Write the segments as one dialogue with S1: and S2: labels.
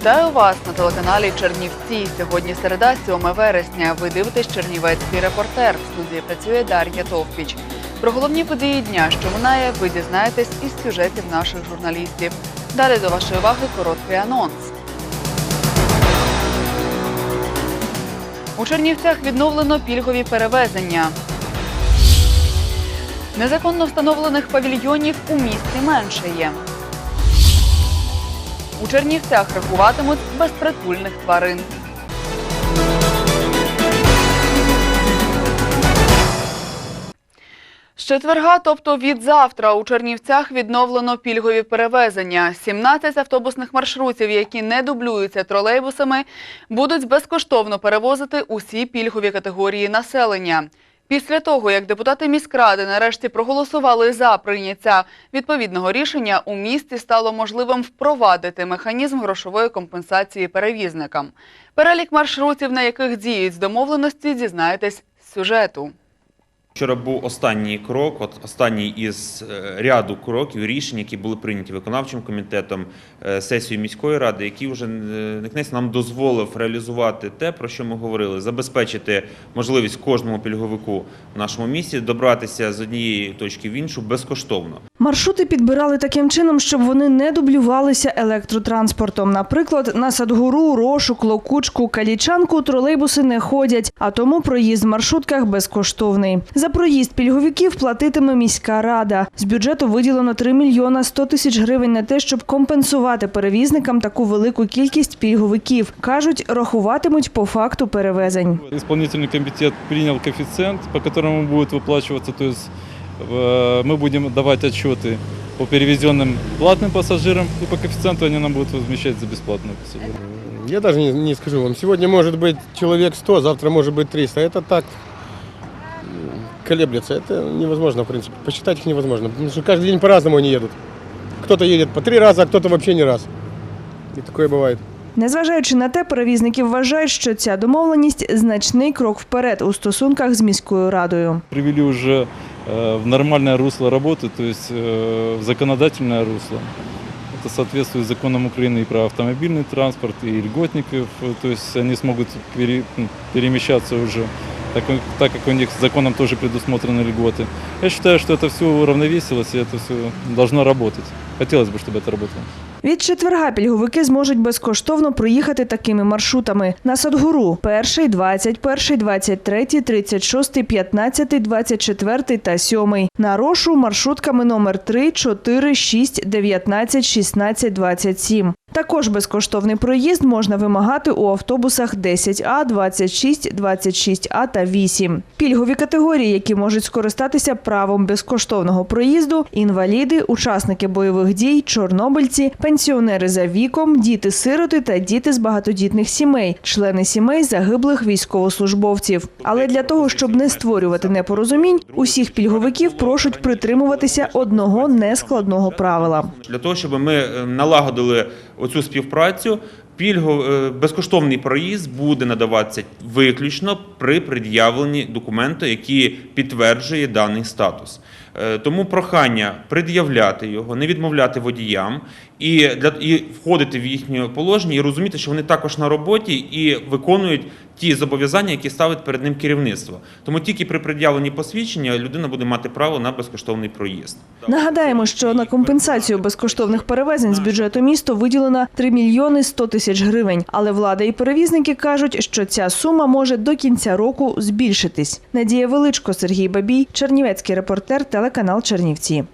S1: Вітаю вас на телеканалі Чернівці. Сьогодні середа, 7 вересня. Ви дивитесь Чернівецький репортер. В студії працює Дар'я Товпіч. Про головні події дня, що минає, ви дізнаєтесь із сюжетів наших журналістів. Далі до вашої уваги короткий анонс. У Чернівцях відновлено пільгові перевезення. Незаконно встановлених павільйонів у місті меншає. У Чернівцях рахуватимуть безпритульних тварин. З четверга, тобто від завтра, у Чернівцях відновлено пільгові перевезення. 17 автобусних маршрутів, які не дублюються тролейбусами, будуть безкоштовно перевозити усі пільгові категорії населення. Після того, як депутати міськради нарешті проголосували за прийняття відповідного рішення, у місті стало можливим впровадити механізм грошової компенсації перевізникам. Перелік маршрутів, на яких діють домовленості, дізнаєтесь з сюжету.
S2: Вчора був останній крок, от останній із е, ряду кроків, рішень, які були прийняті виконавчим комітетом, е, сесією міської ради, які вже не наконець нам дозволив реалізувати те, про що ми говорили, забезпечити можливість кожному пільговику в нашому місті добратися з однієї точки в іншу безкоштовно.
S3: Маршрути підбирали таким чином, щоб вони не дублювалися електротранспортом. Наприклад, на Садгуру, Рошук, Локучку, Калічанку тролейбуси не ходять, а тому проїзд в маршрутках безкоштовний. За проїзд пільговиків платитиме міська рада. З бюджету виділено 3 мільйона 100 тисяч гривень на те, щоб компенсувати перевізникам таку велику кількість пільговиків. Кажуть, рахуватимуть по факту перевезень.
S4: Исполнительный комитет принял коэффициент, по которому будет выплачиваться, то есть э, мы будем давать отчеты по перевезенным платным пассажирам, и по коэффициенту они нам будут возмещать за бесплатные пассажиры.
S5: Я даже не, не скажу вам. Сегодня может быть человек 100, завтра может быть 300. Это так м, колеблется. Это невозможно, в принципе. Посчитать их невозможно. Потому что каждый день по-разному они едут. Кто-то едет по три раза, а кто-то вообще не раз. И такое бывает.
S3: Незважаючи на те, перевізники вважають, що ця домовленість значний крок вперед у стосунках з міською радою.
S4: Привели уже э, в нормальное русло работы, то есть э, в законодательное русло. Это соответствует законам Украины и про автомобильный транспорт, и льготников, э, то есть они смогут пере- м, перемещаться уже, так, как- так как у них законом тоже предусмотрены льготы. Я считаю, что это все уравновесилось, и это все должно работать. Хотелось бы, чтобы это работало.
S3: Від четверга пільговики зможуть безкоштовно проїхати такими маршрутами. На Садгуру – перший, 21, 23, 36, 15, 24 та 7. На Рошу – маршрутками номер 3, 4, 6, 19, 16, 27. Також безкоштовний проїзд можна вимагати у автобусах 10А, 26, 26А та 8. Пільгові категорії, які можуть скористатися правом безкоштовного проїзду – інваліди, учасники бойових дій, чорнобильці, пенсіонери за віком, діти-сироти та діти з багатодітних сімей, члени сімей загиблих військовослужбовців. Але для того, щоб не створювати непорозумінь, усіх пільговиків просять притримуватися одного нескладного правила.
S2: Для того, щоб ми е, налагодили оцю співпрацю, пільго, е, безкоштовний проїзд буде надаватися виключно при пред'явленні документу, який підтверджує даний статус. Е, Тому прохання пред'являти його, не відмовляти водіям і для і входити в їхнє положення і розуміти, що вони також на роботі і виконують ті зобов'язання, які ставить перед ним керівництво. Тому тільки при пред'явленні посвідчення людина буде мати право на безкоштовний проїзд.
S3: Нагадаємо, що на компенсацію безкоштовних перевезень з бюджету міста виділено 3 мільйони 100 тисяч гривень. Але влада і перевізники кажуть, що ця сума може до кінця року збільшитись. Надія Величко, Сергій Бабій, Чернівецький репортер, телеканал Чернівці.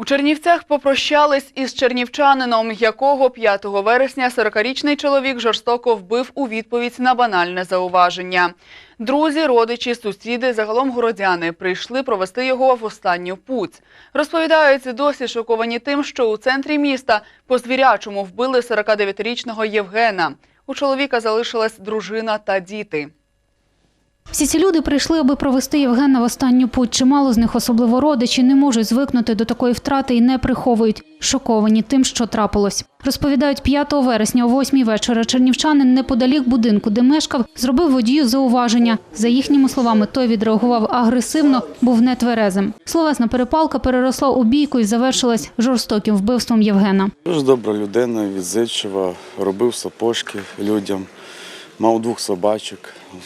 S1: У Чернівцях попрощались із чернівчанином, якого 5 вересня 40-річний чоловік жорстоко вбив у відповідь на банальне зауваження. Друзі, родичі, сусіди, загалом городяни прийшли провести його в останню путь. Розповідають, досі шоковані тим, що у центрі міста по звірячому вбили 49-річного Євгена. У чоловіка залишилась дружина та діти.
S6: Всі ці люди прийшли, аби провести Євгена в останню путь. Чимало з них, особливо родичі, не можуть звикнути до такої втрати і не приховують, шоковані тим, що трапилось. Розповідають, 5 вересня о 8 вечора чернівчанин неподалік будинку, де мешкав, зробив водію зауваження. За їхніми словами, той відреагував агресивно, був нетверезим. Словесна перепалка переросла у бійку і завершилась жорстоким вбивством Євгена.
S7: Дуже добра людина, відзичива, робив сапожки людям, мав двох собачок,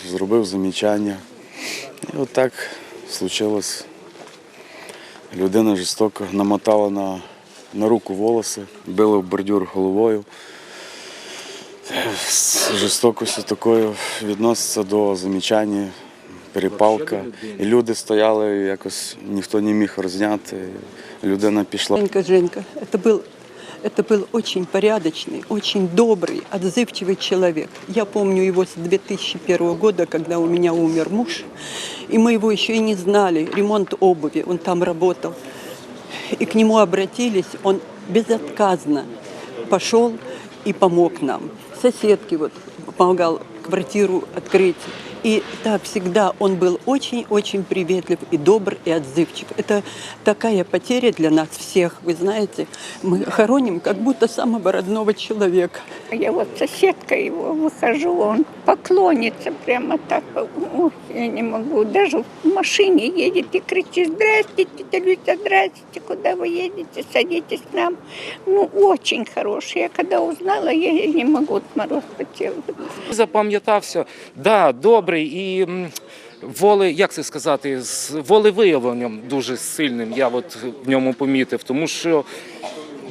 S7: зробив замічання. І отак случилось. Людина жорстоко намотала на, на руку волоси, била в бордюр головою. З жорстокостю такою відноситься до замічання, перепалка. І люди стояли, якось ніхто не міг розняти. Людина пішла.
S8: Женька, Женька, это был, это был очень порядочный, очень добрый, отзывчивый человек. Я помню его с 2001 года, когда у меня умер муж, и мы его еще и не знали, ремонт обуви, он там работал. И к нему обратились, он безотказно пошел и помог нам. Соседке вот помогал квартиру открыть. И так всегда он был очень-очень приветлив и добр, и отзывчив. Это такая потеря для нас всех, вы знаете. Мы хороним как будто самого родного человека.
S9: Я вот соседка его выхожу, он поклонится прямо так. Ой, я не могу. Даже в машине едет и кричит, здрасте, тетя Люся, здрасте, куда вы едете, садитесь к нам. Ну, очень хороший. Я когда узнала, я, не могу, вот мороз по телу.
S10: Запам'ятався, да, добрий і воли, як це сказати, з волевиявленням дуже сильним. Я от в ньому помітив, тому що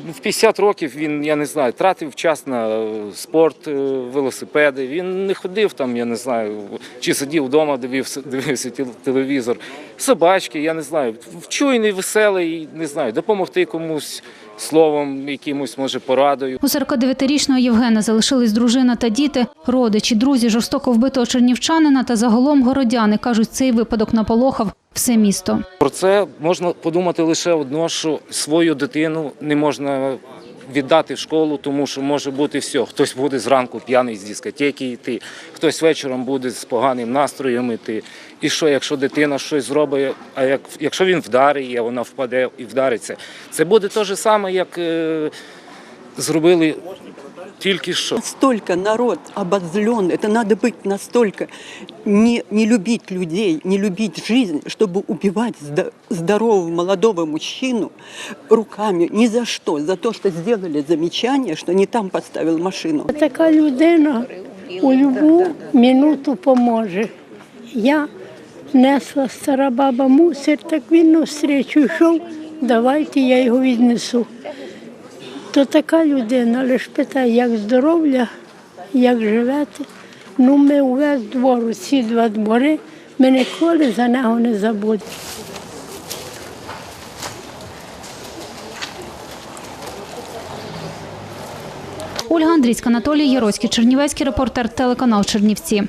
S10: в 50 років він, я не знаю, тратив час на е, спорт, е, велосипеди. Він не ходив там, я не знаю, чи сидів вдома, дивився, дивився телевізор. Собачки, я не знаю, чуйний, веселий, не знаю, допомогти комусь словом, якимось, може, порадою.
S6: У 49-річного Євгена залишились дружина та діти, родичі, друзі жорстоко вбитого чернівчанина та загалом городяни. Кажуть, цей випадок наполохав все місто.
S10: Про це можна подумати лише одно, що свою дитину не можна віддати в школу, тому що може бути все. Хтось буде зранку п'яний з дискотеки йти, хтось вечором буде з поганим настроєм йти. І що, якщо дитина щось зробить, а як, якщо він вдарить, а вона впаде і вдариться, це буде те ж саме, як е, зробили тільки що.
S8: Настолько народ обозлен, это надо быть настолько не, не любить людей, не любить жизнь, чтобы убивать зда- здорового молодого мужчину руками ни за что, за то, что сделали замечание, что не там поставил машину.
S9: Така людина у любу минуту поможе. Я несла стара баба мусор, так він навстрічу йшов, давайте я його віднесу. То така людина лише питає, як здоров'я, як живете. Ну, ми увесь двор, ці два двори, ми ніколи за нього не забудемо.
S6: Ольга Андрійська, Анатолій Яроцький, Чернівецький репортер, телеканал Чернівці.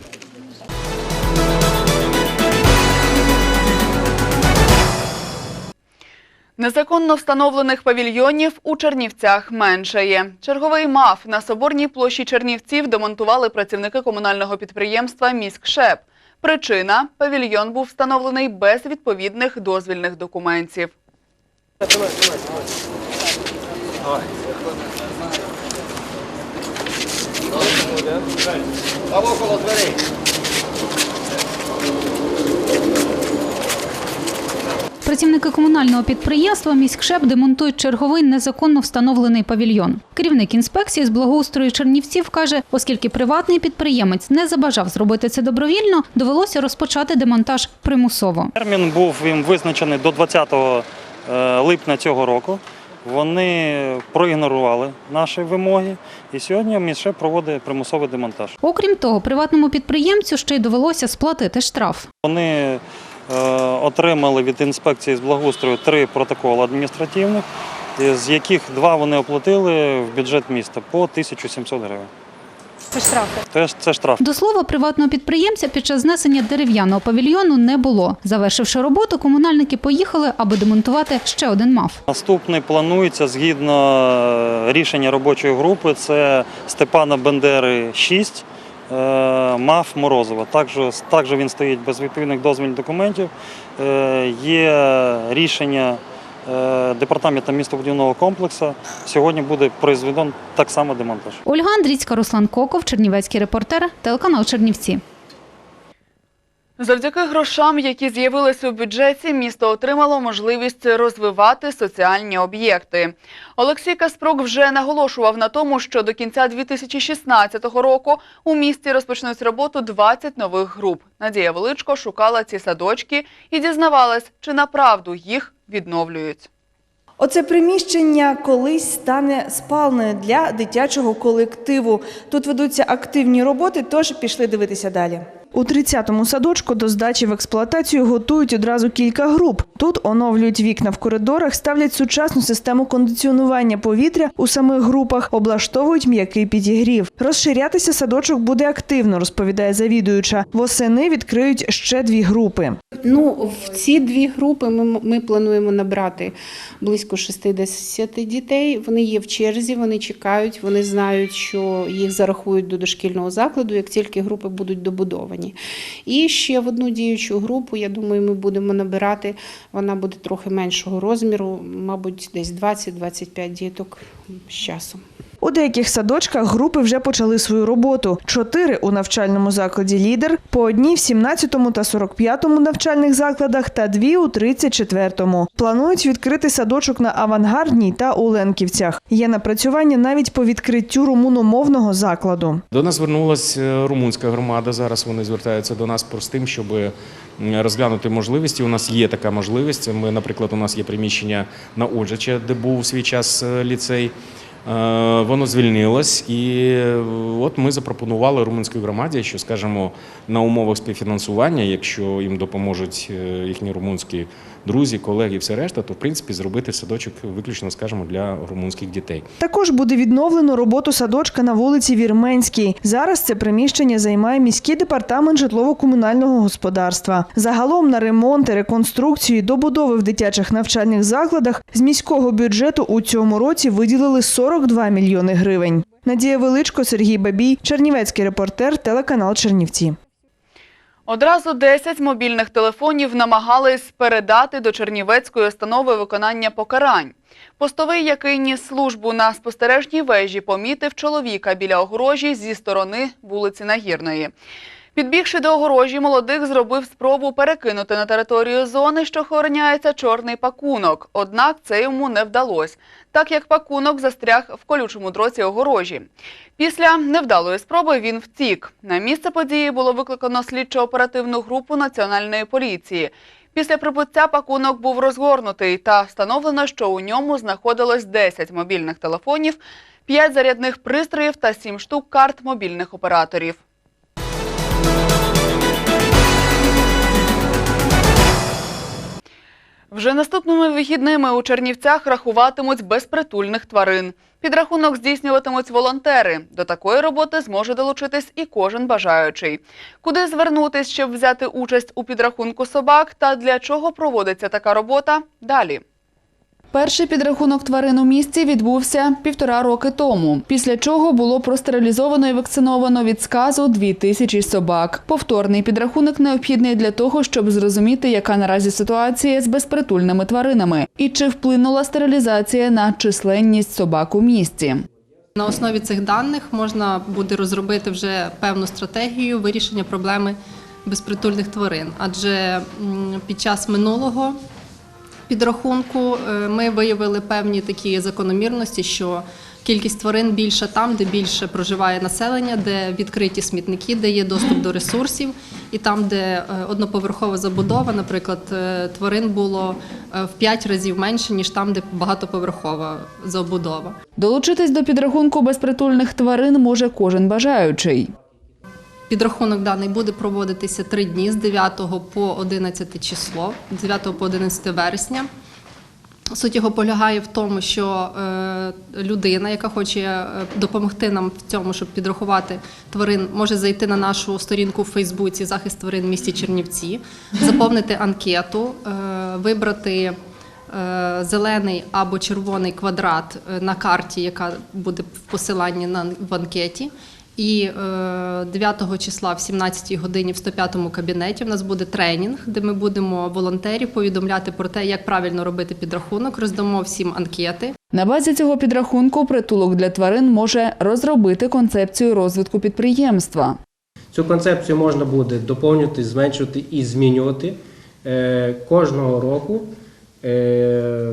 S1: Незаконно встановлених павільйонів у Чернівцях меншає. Черговий МАФ на Соборній площі Чернівців демонтували працівники комунального підприємства «Міськшеп». Причина – павільйон був встановлений без відповідних дозвільних документів.
S6: Працівники комунального підприємства «Міськшеп» демонтують черговий незаконно встановлений павільйон. Керівник інспекції з благоустрою Чернівців каже, оскільки приватний підприємець не забажав зробити це добровільно, довелося розпочати демонтаж примусово.
S11: Термін був їм визначений до 20 е, липня цього року. Вони проігнорували наші вимоги, і сьогодні міще проводить примусовий демонтаж.
S6: Окрім того, приватному підприємцю ще й довелося сплатити штраф.
S11: Вони отримали від інспекції з благоустрою три протоколи адміністративних, е, з яких два вони оплатили в бюджет міста по 1700 гривень.
S6: Це штрафи.
S11: Теж це штраф.
S6: До слова, приватного підприємця під час знесення дерев'яного павільйону не було. Завершивши роботу, комунальники поїхали, аби демонтувати ще один маф.
S11: Наступний планується згідно е, рішення робочої групи. Це Степана Бендери 6, е, МАФ Морозова. Також, також він стоїть без відповідних дозвільних документів. Е, Є рішення е, департаменту містобудівного комплексу. Сьогодні буде произведен так само демонтаж.
S6: Ольга Андрійська, Руслан Коков, Чернівецький репортер, телеканал Чернівці.
S1: Завдяки грошам, які з'явилися у бюджеті, місто отримало можливість розвивати соціальні об'єкти. Олексій Каспрук вже наголошував на тому, що до кінця 2016 року у місті розпочнуть роботу 20 нових груп. Надія Величко шукала ці садочки і дізнавалась, чи направду їх відновлюють.
S3: Оце приміщення колись стане спальною для дитячого колективу. Тут ведуться активні роботи, тож пішли дивитися далі. У 30-му садочку до здачі в експлуатацію готують одразу кілька груп. Тут оновлюють вікна в коридорах, ставлять сучасну систему кондиціонування повітря у самих групах, облаштовують м'який підігрів. Розширятися садочок буде активно, розповідає завідуюча. Восени відкриють ще дві групи.
S12: Ну, в ці дві групи ми, ми плануємо набрати близько 60 дітей. Вони є в черзі, вони чекають, вони знають, що їх зарахують до дошкільного закладу, як тільки групи будуть добудовані. І ще в одну діючу групу, я думаю, ми будемо набирати. Вона буде трохи меншого розміру, мабуть, десь 20-25 діток з часом.
S3: У деяких садочках групи вже почали свою роботу. Чотири у навчальному закладі «Лідер», по одній в 17-му та 45-му навчальних закладах та дві у 34-му. Планують відкрити садочок на Авангардній та у Ленківцях. Є напрацювання навіть по відкриттю румуномовного закладу.
S13: До нас звернулася румунська громада. Зараз вони звертаються до нас з тим, щоб розглянути можливості. У нас є така можливість. Ми, наприклад, у нас є приміщення на Оджича, де був свій час е, ліцей. Е, Воно звільнилось, і е, от ми запропонували румунській громаді, що скажімо, на умовах співфінансування, якщо їм допоможуть е, їхні румунські друзі, колеги, все решта, то в принципі зробити садочок виключно, скажімо, для румунських дітей.
S3: Також буде відновлено роботу садочка на вулиці Вірменській. Зараз це приміщення займає міський департамент житлово-комунального господарства. Загалом на ремонт, реконструкцію, і добудови в дитячих навчальних закладах з міського бюджету у цьому році виділили 42 мільйони гривень. Надія Величко, Сергій Бабій, Чернівецький репортер, телеканал Чернівці.
S1: Одразу 10 мобільних телефонів намагались передати до Чернівецької установи виконання покарань. Постовий, який ніс службу на спостережній вежі, помітив чоловіка біля огорожі зі сторони вулиці Нагірної. Підбігши до огорожі, молодик зробив спробу перекинути на територію зони, що охороняється чорний пакунок. Однак це йому не вдалося, так як пакунок застряг в колючому дроті огорожі. Після невдалої спроби він втік. На місце події було викликано слідчо-оперативну групу національної поліції. Після прибуття пакунок був розгорнутий та встановлено, що у ньому знаходилось 10 мобільних телефонів, 5 зарядних пристроїв та 7 штук карт мобільних операторів. Вже наступними вихідними у Чернівцях рахуватимуть безпритульних тварин. Підрахунок здійснюватимуть волонтери. До такої роботи зможе долучитись і кожен бажаючий. Куди звернутись, щоб взяти участь у підрахунку собак та для чого проводиться така робота? Далі. Перший підрахунок тварин у місті відбувся півтора роки тому, після чого було простерилізовано і вакциновано від сказу дві тисячі собак. Повторний підрахунок необхідний для того, щоб зрозуміти, яка наразі ситуація з безпритульними тваринами і чи вплинула стерилізація на численність собак у місті.
S14: На основі цих даних можна буде розробити вже певну стратегію вирішення проблеми безпритульних тварин. Адже під час минулого підрахунку е, ми виявили певні такі закономірності, що кількість тварин більша там, де більше проживає населення, де відкриті смітники, де є доступ до ресурсів, і там, де е, одноповерхова забудова, наприклад, е, тварин було в 5 разів менше, ніж там, де багатоповерхова забудова.
S1: Долучитись до підрахунку безпритульних тварин може кожен бажаючий.
S14: Підрахунок даний буде проводитися три дні з 9 по 11 число, з 9 по 11 вересня. Суть його полягає в тому, що е, людина, яка хоче е, допомогти нам в цьому, щоб підрахувати тварин, може зайти на нашу сторінку в Фейсбуці Захист тварин в місті Чернівці, заповнити анкету, е, вибрати зелений або червоний квадрат на карті, яка буде в посиланні в анкеті. І е, 9 числа в 17 годині в 105 кабінеті в нас буде тренінг, де ми будемо волонтерів повідомляти про те, як правильно робити підрахунок. Роздамо всім анкети.
S1: На базі цього підрахунку притулок для тварин може розробити концепцію розвитку підприємства.
S15: Цю концепцію можна буде доповнювати, зменшувати і змінювати е, кожного року, е,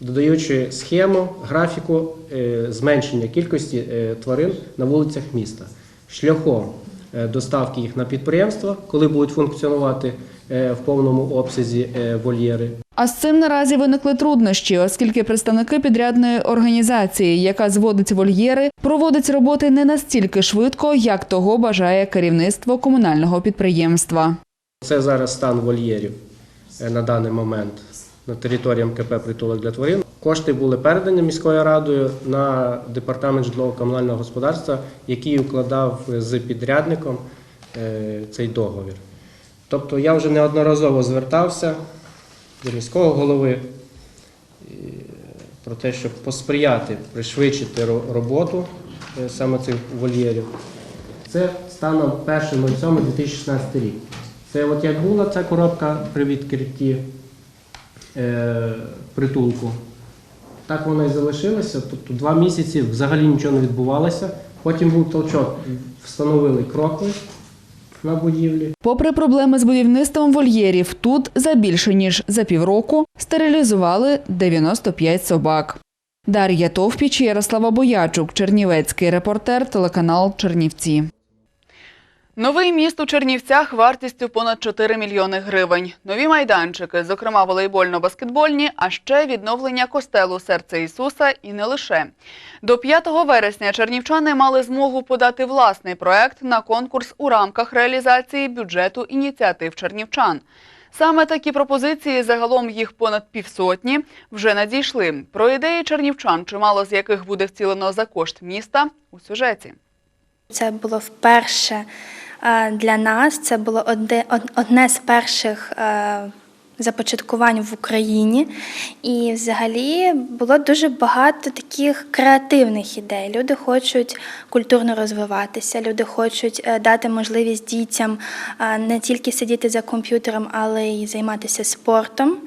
S15: додаючи схему, графіку е, зменшення кількості е, тварин на вулицях міста шляхом е, доставки їх на підприємства, коли будуть функціонувати в повному обсязі вольєри.
S1: А з цим наразі виникли труднощі, оскільки представники підрядної організації, яка зводить вольєри, проводить роботи не настільки швидко, як того бажає керівництво комунального підприємства.
S15: Це зараз стан вольєрів на даний момент на території МКП притулок для тварин. Кошти були передані міською радою на департамент житлово-комунального господарства, який укладав з підрядником е, цей договір. Тобто я вже неодноразово звертався до міського голови е, про те, щоб посприяти, пришвидшити роботу е, саме цих вольєрів. Це станом 1.07.2016 рік. Це от як була ця коробка при відкритті притулку, так вона і залишилася. Тобто два місяці взагалі нічого не відбувалося. Потім був толчок, встановили крокви на будівлі.
S1: Попри проблеми з будівництвом вольєрів, тут за більше ніж за півроку стерилізували 95 собак. Дар'я Товпіч, Ярослава Боячук, Чернівецький репортер, телеканал Чернівці. Новий міст у Чернівцях вартістю понад 4 мільйони гривень. Нові майданчики, зокрема волейбольно-баскетбольні, а ще відновлення костелу Серце Ісуса і не лише. До 5 вересня чернівчани мали змогу подати власний проект на конкурс у рамках реалізації бюджету ініціатив чернівчан. Саме такі пропозиції, загалом їх понад півсотні, вже надійшли. Про ідеї чернівчан, чимало з яких буде вцілено за кошт міста, у сюжеті.
S16: Це було вперше для нас. Це було одне, з перших е, започаткувань в Україні. І взагалі було дуже багато таких креативних ідей. Люди хочуть культурно розвиватися, люди хочуть е, дати можливість дітям е, не тільки сидіти за комп'ютером, але й займатися спортом.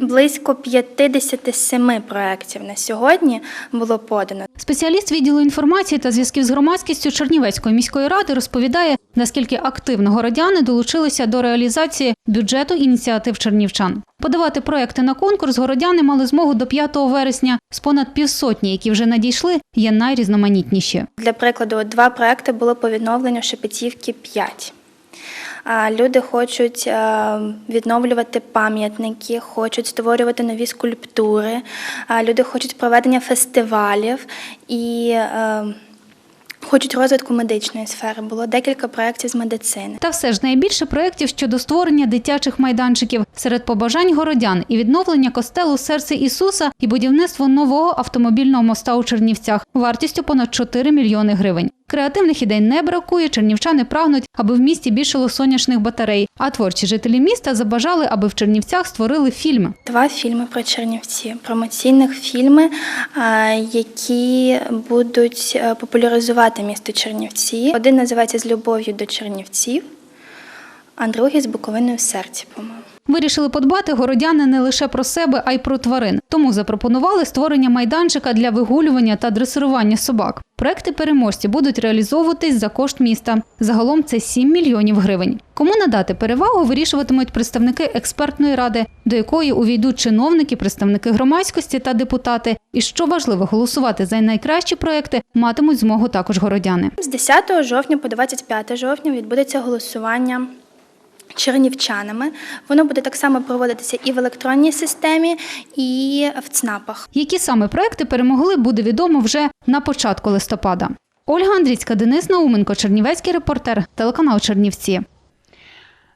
S16: Близько 57 проєктів на сьогодні було подано.
S6: Спеціаліст відділу інформації та зв'язків з громадськістю Чернівецької міської ради розповідає, наскільки активно городяни долучилися до реалізації бюджету ініціатив чернівчан. Подавати проекти на конкурс городяни мали змогу до 5 вересня. З понад півсотні, які вже надійшли, є найрізноманітніші.
S16: Для прикладу, два проекти було по відновленню Шепетівки 5. Люди хочуть відновлювати пам'ятники, хочуть створювати нові скульптури, люди хочуть проведення фестивалів і хочуть розвитку медичної сфери. Було декілька проєктів з медицини.
S6: Та все ж найбільше проєктів щодо створення дитячих майданчиків серед побажань городян і відновлення костелу серце Ісуса і будівництво нового автомобільного моста у Чернівцях вартістю понад 4 мільйони гривень. Креативних ідей не бракує. Чернівчани прагнуть, аби в місті більшало сонячних батарей. А творчі жителі міста забажали, аби в Чернівцях створили фільм.
S16: Два фільми про Чернівці, промоційних фільми, які будуть е, популяризувати місто Чернівці. Один називається З любов'ю до Чернівців, а другий з Буковиною в серці, по-моєму.
S6: Вирішили подбати городяни не лише про себе, а й про тварин. Тому запропонували створення майданчика для вигулювання та дресирування собак. Проекти переможці будуть реалізовуватись за кошт міста. Загалом це 7 мільйонів гривень. Кому надати перевагу, вирішуватимуть представники експертної ради, до якої увійдуть чиновники, представники громадськості та депутати. І що важливо, голосувати за найкращі проекти матимуть змогу також городяни.
S16: З 10 жовтня по 25 жовтня відбудеться голосування. Чернівчанами воно буде так само проводитися і в електронній системі, і в ЦНАПах.
S6: Які саме проекти перемогли, буде відомо вже на початку листопада. Ольга Андрійська, Денис Науменко, Чернівецький репортер, телеканал Чернівці.